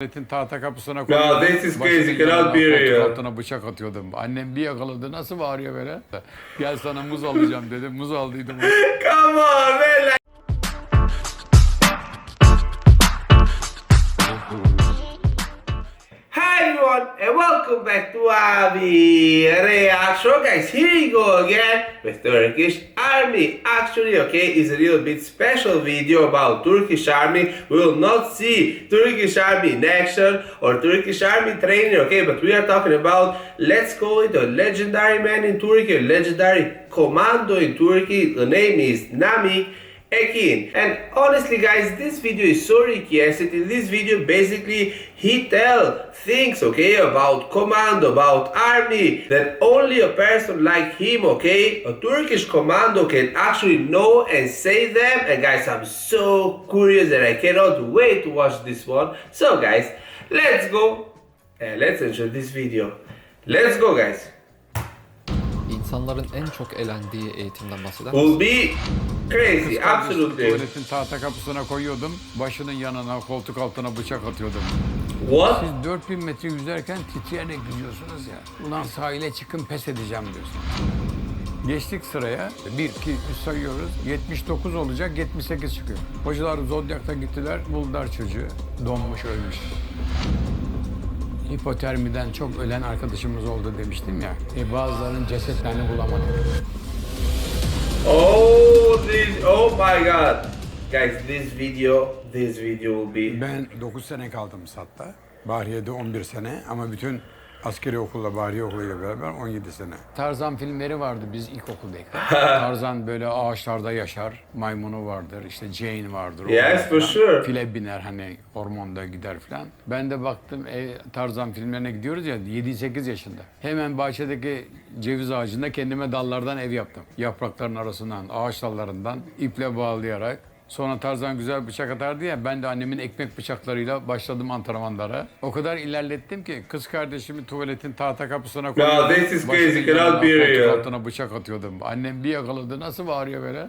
Milletin tahta kapısına No, koyuyordum. this is crazy, cannot be real. altına bıçak atıyordum. Annem bir yakaladı. Nasıl bağırıyor böyle? Gel sana muz alacağım dedim. Muz aldıydım. Come on, man. Hi everyone and welcome back to Abi Reaction guys here you go again with Turkish army actually okay is a little bit special video about Turkish army we will not see Turkish army in action or Turkish army training okay but we are talking about let's call it a legendary man in Turkey a legendary commando in Turkey. The name is Nami Ekin. And honestly guys, this video is so requested. In this video basically he tell things okay about commando, about army that only a person like him, okay, a Turkish commando can actually know and say them. And guys, I'm so curious and I cannot wait to watch this one. So guys, let's go and let's enjoy this video. Let's go guys. İnsanların en çok elendiği eğitimden bahseder misin? Will be crazy, kardeşim absolutely. Tuvaletin tahta kapısına koyuyordum. Başının yanına, koltuk altına bıçak atıyordum. What? Siz 4000 metre yüzerken titreyerek gidiyorsunuz ya. Ulan sahile çıkın pes edeceğim diyorsun. Geçtik sıraya. 1, 2, 3 sayıyoruz. 79 olacak, 78 çıkıyor. Hocalar Zodyak'ta gittiler, buldular çocuğu. Donmuş, ölmüş. Hipotermiden çok ölen arkadaşımız oldu demiştim ya. E bazılarının cesetlerini bulamadık. Oh, this, oh my god. Guys, this video, this video will be... Ben 9 sene kaldım SAT'ta. Bahriye'de 11 sene ama bütün askeri okulla, Bahriye okuluyla beraber 17 sene. Tarzan filmleri vardı biz ilkokuldayken. Tarzan böyle ağaçlarda yaşar, maymunu vardır, işte Jane vardır. o Yes, var for falan. sure. File biner hani ormanda gider falan. Ben de baktım e, Tarzan filmlerine gidiyoruz ya 7-8 yaşında. Hemen bahçedeki ceviz ağacında kendime dallardan ev yaptım. Yaprakların arasından, ağaç dallarından iple bağlayarak. Sonra Tarzan güzel bıçak atardı ya ben de annemin ekmek bıçaklarıyla başladım antrenmanlara. O kadar ilerlettim ki kız kardeşimi tuvaletin tahta kapısına koyuyordum. this is crazy, cannot be real. altına bıçak atıyordum. Annem bir yakaladı nasıl bağırıyor böyle.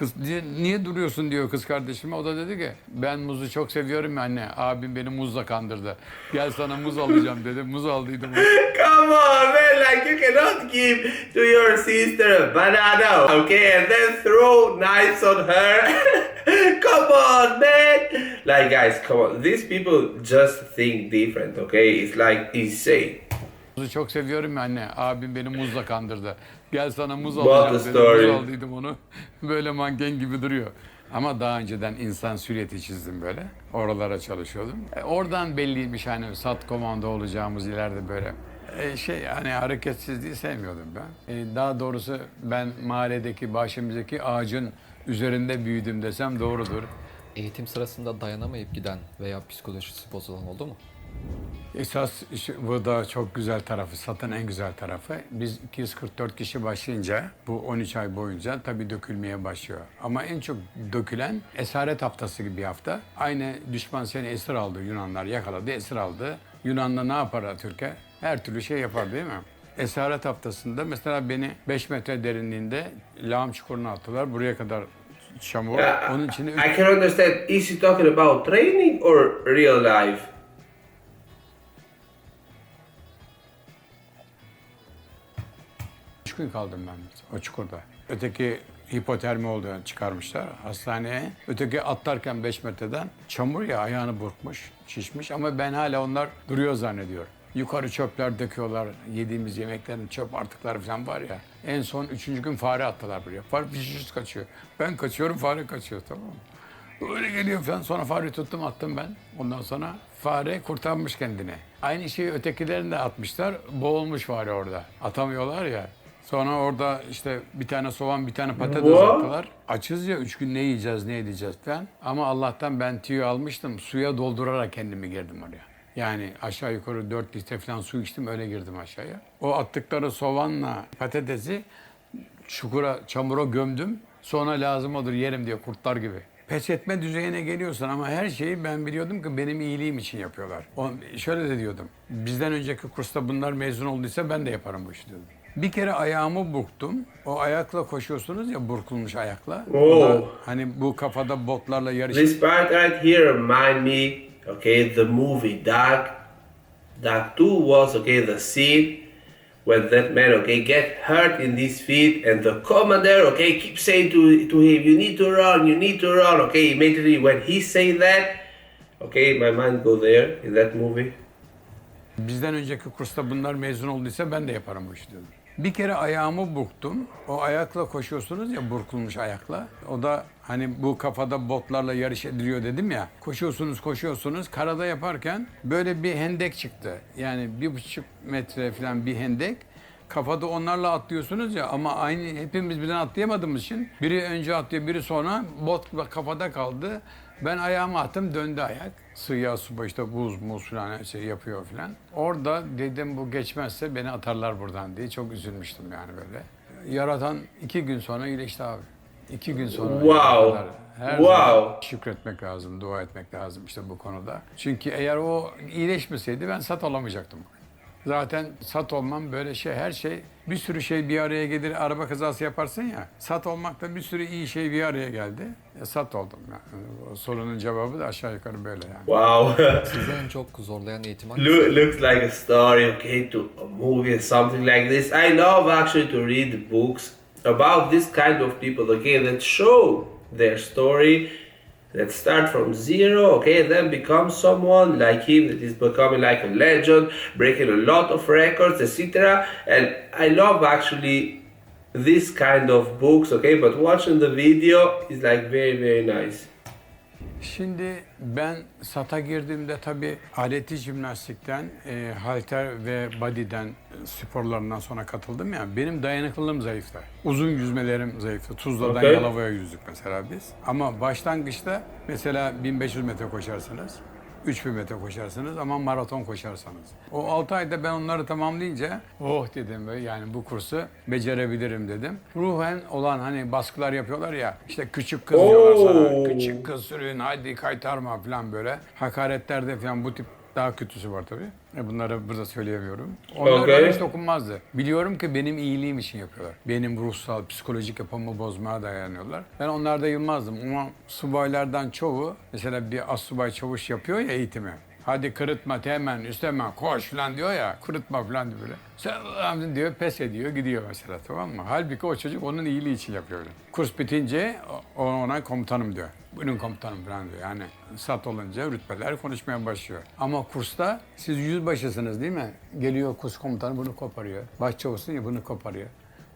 Kız niye, niye duruyorsun diyor kız kardeşime. O da dedi ki ben muzu çok seviyorum ya anne. Abim beni muzla kandırdı. Gel sana muz alacağım dedi. Muz aldıydım. Come on, man, like you cannot give to your sister a banana, okay, and then throw knives on her. come on, man. Like, guys, come on. These people just think different, okay? It's like insane. Muzu çok seviyorum ya anne. Abim beni muzla kandırdı. Gel sana muz alacağım a dedi. story. Muz aldıydım onu. Böyle manken gibi duruyor. Ama daha önceden insan silüeti çizdim böyle. Oralara çalışıyordum. E, oradan belliymiş hani sat komando olacağımız ileride böyle. E, şey hani hareketsizliği sevmiyordum ben. E, daha doğrusu ben mahalledeki bahçemizdeki ağacın üzerinde büyüdüm desem doğrudur. Eğitim sırasında dayanamayıp giden veya psikolojisi bozulan oldu mu? Esas iş- bu da çok güzel tarafı, satın en güzel tarafı. Biz 244 kişi başlayınca bu 13 ay boyunca tabii dökülmeye başlıyor. Ama en çok dökülen esaret haftası gibi bir hafta. Aynı düşman seni esir aldı, Yunanlar yakaladı, esir aldı. Yunanlı ne yapar Türkiye? Her türlü şey yapar değil mi? Esaret haftasında mesela beni 5 metre derinliğinde lağım çukuruna attılar. Buraya kadar çamur. Onun içinde I can understand. Is he talking about training or real life? Gün kaldım ben o çukurda. Öteki hipotermi oldu çıkarmışlar hastaneye. Öteki atlarken 5 metreden çamur ya ayağını burkmuş, şişmiş ama ben hala onlar duruyor zannediyorum. Yukarı çöpler döküyorlar. Yediğimiz yemeklerin çöp artıkları falan var ya. En son üçüncü gün fare attılar buraya. Fare pişmiş kaçıyor. Ben kaçıyorum fare kaçıyor tamam mı? Öyle geliyor falan. Sonra fareyi tuttum attım ben. Ondan sonra fare kurtarmış kendini. Aynı şeyi ötekilerini de atmışlar. Boğulmuş fare orada. Atamıyorlar ya. Sonra orada işte bir tane soğan, bir tane patates attılar. Açız ya üç gün ne yiyeceğiz, ne edeceğiz falan. Ama Allah'tan ben tüyü almıştım. Suya doldurarak kendimi girdim oraya. Yani aşağı yukarı 4 litre falan su içtim öyle girdim aşağıya. O attıkları soğanla patatesi çukura, çamura gömdüm. Sonra lazım olur yerim diye kurtlar gibi. Pes etme düzeyine geliyorsun ama her şeyi ben biliyordum ki benim iyiliğim için yapıyorlar. O, şöyle de diyordum. Bizden önceki kursta bunlar mezun olduysa ben de yaparım bu işi diyordum. Bir kere ayağımı burktum. O ayakla koşuyorsunuz ya burkulmuş ayakla. O da hani bu kafada botlarla yarış This part right here remind me okay, the movie Dark. Dark 2 was, okay, the scene when that man, okay, get hurt in his feet and the commander, okay, keeps saying to, to him, you need to run, you need to run, okay, immediately when he say that, okay, my mind go there in that movie. Bizden önceki kursta bunlar mezun olduysa ben de yaparım bu işi dedim. Bir kere ayağımı burktum. O ayakla koşuyorsunuz ya burkulmuş ayakla. O da hani bu kafada botlarla yarış ediliyor dedim ya. Koşuyorsunuz koşuyorsunuz. Karada yaparken böyle bir hendek çıktı. Yani bir buçuk metre falan bir hendek. Kafada onlarla atlıyorsunuz ya ama aynı hepimiz birden atlayamadığımız için biri önce atlıyor biri sonra bot kafada kaldı. Ben ayağımı attım döndü ayak. Sıyah su işte buz muz falan her şey yapıyor falan. Orada dedim bu geçmezse beni atarlar buradan diye çok üzülmüştüm yani böyle. Yaratan iki gün sonra iyileşti abi. İki gün sonra. Wow. Her Wow. zaman şükretmek lazım, dua etmek lazım işte bu konuda. Çünkü eğer o iyileşmeseydi ben sat olamayacaktım. Zaten sat olmam böyle şey, her şey bir sürü şey bir araya gelir, araba kazası yaparsın ya. Sat olmakta bir sürü iyi şey bir araya geldi. E, sat oldum yani. O sorunun cevabı da aşağı yukarı böyle yani. Wow. Sizi en çok zorlayan eğitim hangisi? Look, looks like a story, okay, to a movie, something like this. I love actually to read books about this kind of people, okay, that show their story, that start from zero, okay, then become someone like him that is becoming like a legend, breaking a lot of records, etc. And I love actually this kind of books, okay, but watching the video is like very, very nice. Şimdi ben SAT'a girdiğimde tabii aleti jimnastikten, e, halter ve body'den sporlarından sonra katıldım ya. Benim dayanıklılığım zayıftı. Uzun yüzmelerim zayıftı. Tuzla'dan Okey. Yalova'ya yüzdük mesela biz. Ama başlangıçta mesela 1500 metre koşarsınız. 3000 metre koşarsınız ama maraton koşarsanız. O 6 ayda ben onları tamamlayınca oh dedim böyle yani bu kursu becerebilirim dedim. Ruhen olan hani baskılar yapıyorlar ya işte küçük kız diyorlar sana küçük kız sürün hadi kaytarma falan böyle. Hakaretlerde falan bu tip daha kötüsü var tabii. E bunları burada söyleyemiyorum. Onlar bana hiç dokunmazdı. Biliyorum ki benim iyiliğim için yapıyorlar. Benim ruhsal, psikolojik yapımı bozmaya dayanıyorlar. Ben onlarda yılmazdım ama subaylardan çoğu mesela bir asubay çavuş yapıyor ya eğitimi. Hadi kırıtma teğmen, üstemen, koş falan diyor ya. Kırıtma falan diyor böyle. Selam diyor, pes ediyor, gidiyor mesela tamam mı? Halbuki o çocuk onun iyiliği için yapıyor. Kurs bitince ona komutanım diyor. Bugün komutanım falan diyor. Yani sat olunca rütbeler konuşmaya başlıyor. Ama kursta siz yüzbaşısınız değil mi? Geliyor kurs komutanı bunu koparıyor. Başçavuşsun ya bunu koparıyor.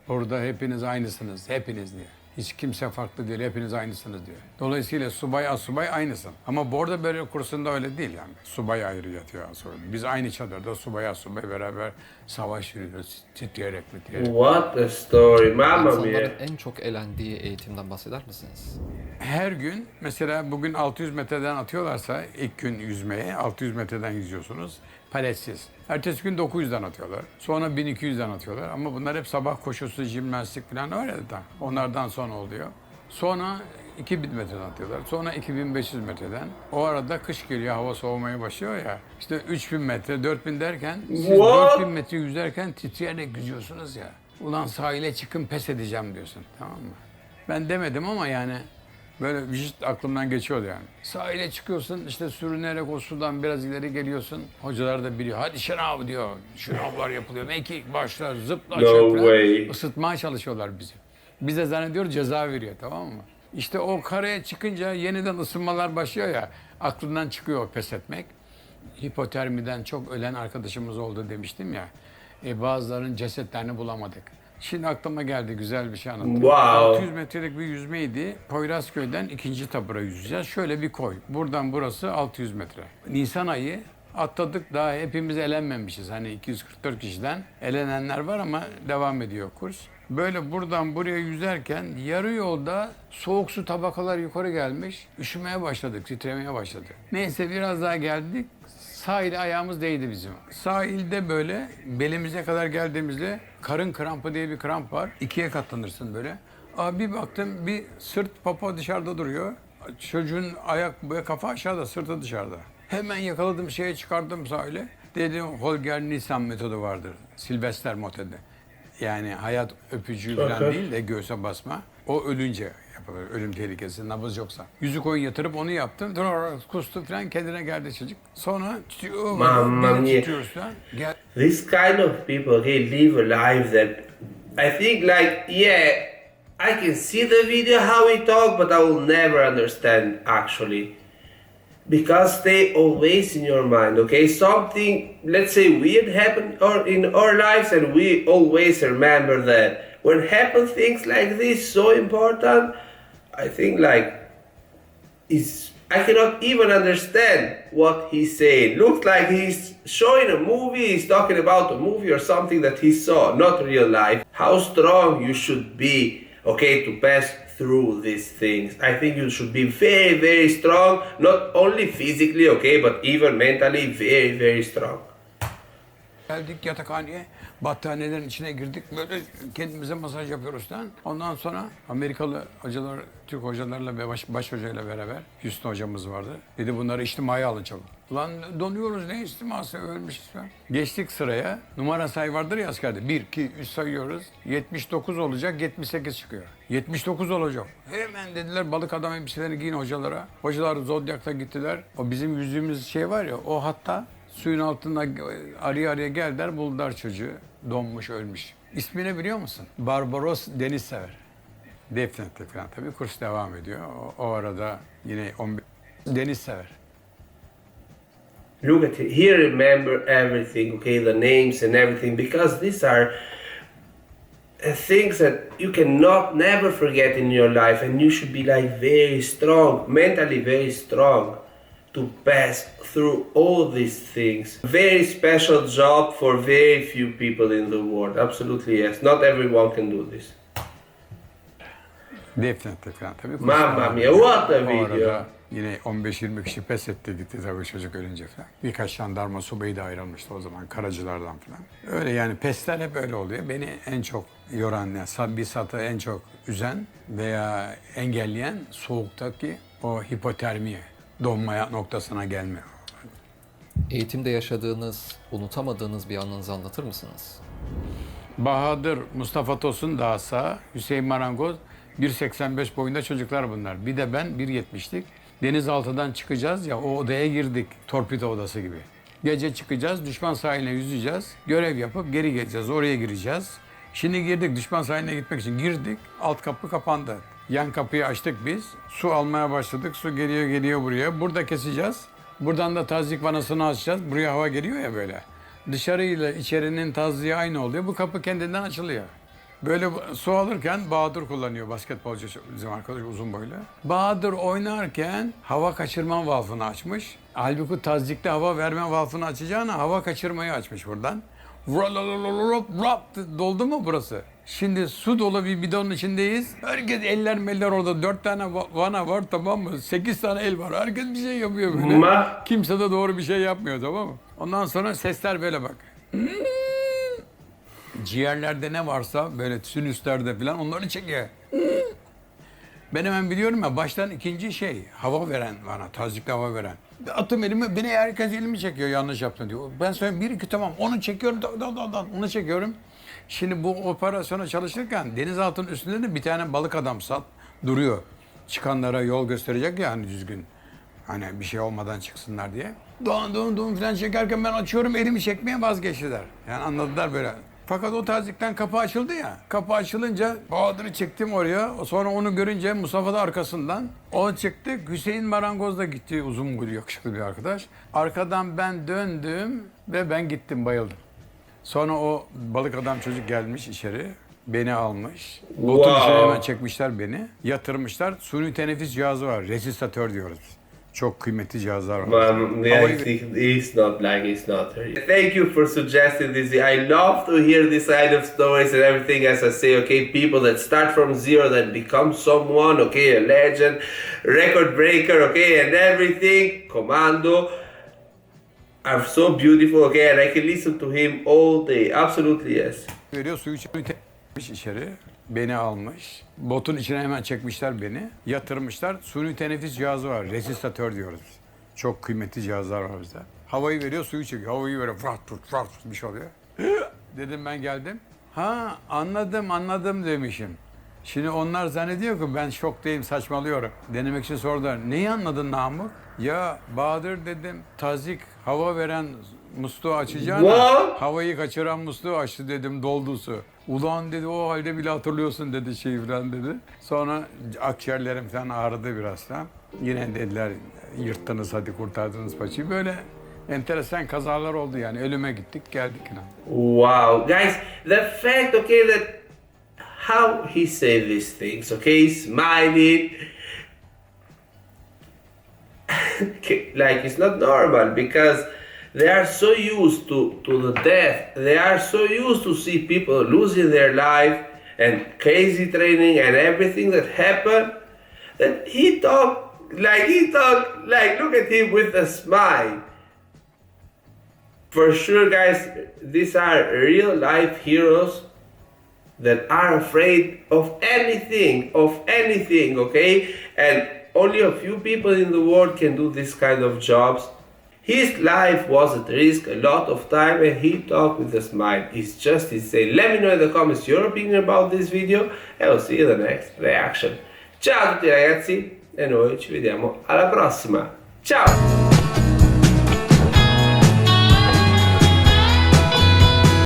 Burada hepiniz aynısınız, hepiniz diyor. Hiç kimse farklı değil, hepiniz aynısınız diyor. Dolayısıyla subay asubay aynısın. Ama burada böyle kursunda öyle değil yani. Subay ayrı yatıyor asubay. Biz aynı çadırda subay asubay beraber savaş yürüyoruz. Titreyerek titreyerek. What a story, mamma mia. İnsanların en çok elendiği eğitimden bahseder misiniz? Her gün mesela bugün 600 metreden atıyorlarsa ilk gün yüzmeye 600 metreden yüzüyorsunuz paletsiz. Ertesi gün 900'den atıyorlar. Sonra 1200'den atıyorlar. Ama bunlar hep sabah koşusu, jimnastik falan ya da onlardan sonra oluyor. Sonra 2000 metreden atıyorlar. Sonra 2500 metreden. O arada kış geliyor, hava soğumaya başlıyor ya. İşte 3000 metre, 4000 derken siz What? 4000 metre yüzerken titreyerek yüzüyorsunuz ya. Ulan sahile çıkın pes edeceğim diyorsun. Tamam mı? Ben demedim ama yani böyle vücut aklımdan geçiyordu yani. Sahile çıkıyorsun işte sürünerek o sudan biraz ileri geliyorsun. Hocalar da biliyor. Hadi şınav diyor. Şınavlar yapılıyor. Mekik başlar zıpla No way. Isıtmaya çalışıyorlar bizi. Biz de zannediyor ceza veriyor tamam mı? İşte o karaya çıkınca yeniden ısınmalar başlıyor ya. Aklından çıkıyor pes etmek. Hipotermiden çok ölen arkadaşımız oldu demiştim ya. E, bazılarının cesetlerini bulamadık. Şimdi aklıma geldi güzel bir şey anlatayım. Wow. 600 metrelik bir yüzmeydi. Poyrazköy'den ikinci tabura yüzeceğiz. Şöyle bir koy. Buradan burası 600 metre. Nisan ayı atladık daha hepimiz elenmemişiz. Hani 244 kişiden elenenler var ama devam ediyor kurs. Böyle buradan buraya yüzerken yarı yolda soğuk su tabakalar yukarı gelmiş. Üşümeye başladık, titremeye başladı. Neyse biraz daha geldik. Sahile ayağımız değdi bizim. Sahilde böyle belimize kadar geldiğimizde karın krampı diye bir kramp var. İkiye katlanırsın böyle. Abi bir baktım bir sırt popo dışarıda duruyor. Çocuğun ayak böyle kafa aşağıda, sırtı dışarıda. Hemen yakaladım şeye çıkardım sahile. Dedim Holger Nisan metodu vardır. Silvester metodu. Yani hayat öpücüğü falan değil de göğse basma. O ölünce yapılır. Ölüm tehlikesi, nabız yoksa. Yüzü koyun yatırıp onu yaptım. Dur, kustu falan kendine geldi çocuk. Sonra tutuyor, Mamma mia. Gel, This kind of people, okay, live a life that I think, like, yeah, I can see the video how we talk, but I will never understand actually. Because they always in your mind, okay? Something, let's say, weird happened or in our lives, and we always remember that. When happen things like this, so important, I think like is I cannot even understand what he's saying. Looks like he's showing a movie, he's talking about a movie or something that he saw, not real life. How strong you should be, okay, to pass through these things. I think you should be very, very strong, not only physically, okay, but even mentally, very, very strong. Geldik yatakhaneye. Battaniyelerin içine girdik. Böyle kendimize masaj yapıyoruz falan. Ondan sonra Amerikalı hocalar, Türk hocalarla ve baş, baş hocayla beraber Hüsnü hocamız vardı. Dedi bunları içtimaya alın çabuk. Ulan donuyoruz ne içtiması ölmüşüz falan. Geçtik sıraya. Numara sayı vardır ya askerde. 1, 2, 3 sayıyoruz. 79 olacak, 78 çıkıyor. 79 olacak. Hemen dediler balık adam elbiselerini giyin hocalara. Hocalar Zodyak'ta gittiler. O bizim yüzdüğümüz şey var ya o hatta suyun altında araya araya geldiler buldular çocuğu. Donmuş ölmüş. İsmini biliyor musun? Barbaros Deniz Sever. Defnetti falan tabii kurs devam ediyor. O, o arada yine 15 Deniz Sever. Look at it. Here, remember everything, okay, the names and everything, because these are things that you cannot never forget in your life, and you should be like very strong, mentally very strong to pass through all these things. Very special job for very few people in the world. Absolutely, yes. Not everyone can do this. Defnetti falan tabii. Mamma mia, what a video. yine 15-20 kişi pes etti gitti tabii çocuk ölünce falan. Birkaç jandarma subayı da ayrılmıştı o zaman karacılardan falan. Öyle yani pesler hep öyle oluyor. Beni en çok yoran, yani bir satı en çok üzen veya engelleyen soğuktaki o hipotermi, donmaya noktasına gelme. Eğitimde yaşadığınız, unutamadığınız bir anınızı anlatır mısınız? Bahadır, Mustafa Tosun daha sağ, Hüseyin Marangoz 1.85 boyunda çocuklar bunlar. Bir de ben 1.70'lik. Denizaltıdan çıkacağız ya o odaya girdik. Torpido odası gibi. Gece çıkacağız, düşman sahiline yüzeceğiz. Görev yapıp geri geleceğiz, oraya gireceğiz. Şimdi girdik, düşman sahiline gitmek için girdik. Alt kapı kapandı. Yan kapıyı açtık biz. Su almaya başladık. Su geliyor geliyor buraya. Burada keseceğiz. Buradan da tazyik vanasını açacağız. Buraya hava geliyor ya böyle. Dışarıyla içerinin tazyiği aynı oluyor. Bu kapı kendinden açılıyor. Böyle su alırken Bahadır kullanıyor basketbolcu bizim arkadaş uzun boylu. Bahadır oynarken hava kaçırma valfını açmış. Halbuki tazyikte hava verme valfını açacağına hava kaçırmayı açmış buradan. Vralalalalalalap, rap, Doldu mu burası? Şimdi su dolu bir bidonun içindeyiz. Herkes eller meller orada. Dört tane va- vana var tamam mı? Sekiz tane el var. Herkes bir şey yapıyor böyle. Ma- Kimse de doğru bir şey yapmıyor tamam mı? Ondan sonra sesler böyle bak. Ciğerlerde ne varsa böyle sinüslerde falan onları çekiyor. Ben hemen biliyorum ya baştan ikinci şey hava veren bana tazikli hava veren. Atım elimi beni herkes elimi çekiyor yanlış yaptın diyor. Ben söylüyorum bir iki tamam onu çekiyorum da, da, da, da, onu çekiyorum. Şimdi bu operasyona çalışırken denizaltının üstünde de bir tane balık adam sat duruyor. Çıkanlara yol gösterecek ya hani düzgün. Hani bir şey olmadan çıksınlar diye. Don don don falan çekerken ben açıyorum elimi çekmeye vazgeçtiler. Yani anladılar böyle. Fakat o tazikten kapı açıldı ya. Kapı açılınca Bahadır'ı çektim oraya. Sonra onu görünce Mustafa da arkasından. O çıktı. Hüseyin Marangoz da gitti. Uzun boylu yakışıklı bir arkadaş. Arkadan ben döndüm ve ben gittim bayıldım. Sonra o balık adam çocuk gelmiş içeri. Beni almış. Botun Wow. içine hemen çekmişler beni. Yatırmışlar. Suni teneffüs cihazı var. Resistatör diyoruz. Çok kıymetli cihazlar var. Um, yeah, it's, it's not like it's not. Thank you for suggesting this. I love to hear this side of stories and everything. As I say, okay, people that start from zero, that become someone, okay, a legend, record breaker, okay, and everything. Commando are so beautiful, okay, and I can listen to him all day. Absolutely yes. veriyor suyu çekmiş içeri. Beni almış. Botun içine hemen çekmişler beni. Yatırmışlar. Suni teneffüs cihazı var. Resistatör diyoruz. Çok kıymetli cihazlar var bizde. Havayı veriyor, suyu çekiyor. Havayı veriyor. Fırat tut, fırat tut bir şey oluyor. Dedim ben geldim. Ha anladım anladım demişim. Şimdi onlar zannediyor ki ben şoktayım, saçmalıyorum. Denemek için sordular. Neyi anladın Namık? Ya Bahadır dedim, tazik hava veren musluğu açacağına havayı kaçıran musluğu açtı dedim doldu su. Ulan dedi o halde bile hatırlıyorsun dedi şey falan dedi. Sonra akciğerlerim falan ağrıdı biraz da. Yine dediler yırttınız hadi kurtardınız paçayı. Böyle enteresan kazalar oldu yani. Ölüme gittik geldik. Yani. Wow, guys, the fact, okay, that how he said these things, okay, smiling, like it's not normal because they are so used to, to the death, they are so used to see people losing their life and crazy training and everything that happened that he talked like he talked like look at him with a smile for sure, guys, these are real life heroes that are afraid of anything, of anything, okay? And only a few people in the world can do this kind of jobs. His life was at risk a lot of time and he talked with a smile. It's just insane. Let me know in the comments your opinion about this video and I'll see you in the next reaction. Ciao a tutti ragazzi e noi ci vediamo alla prossima. Ciao!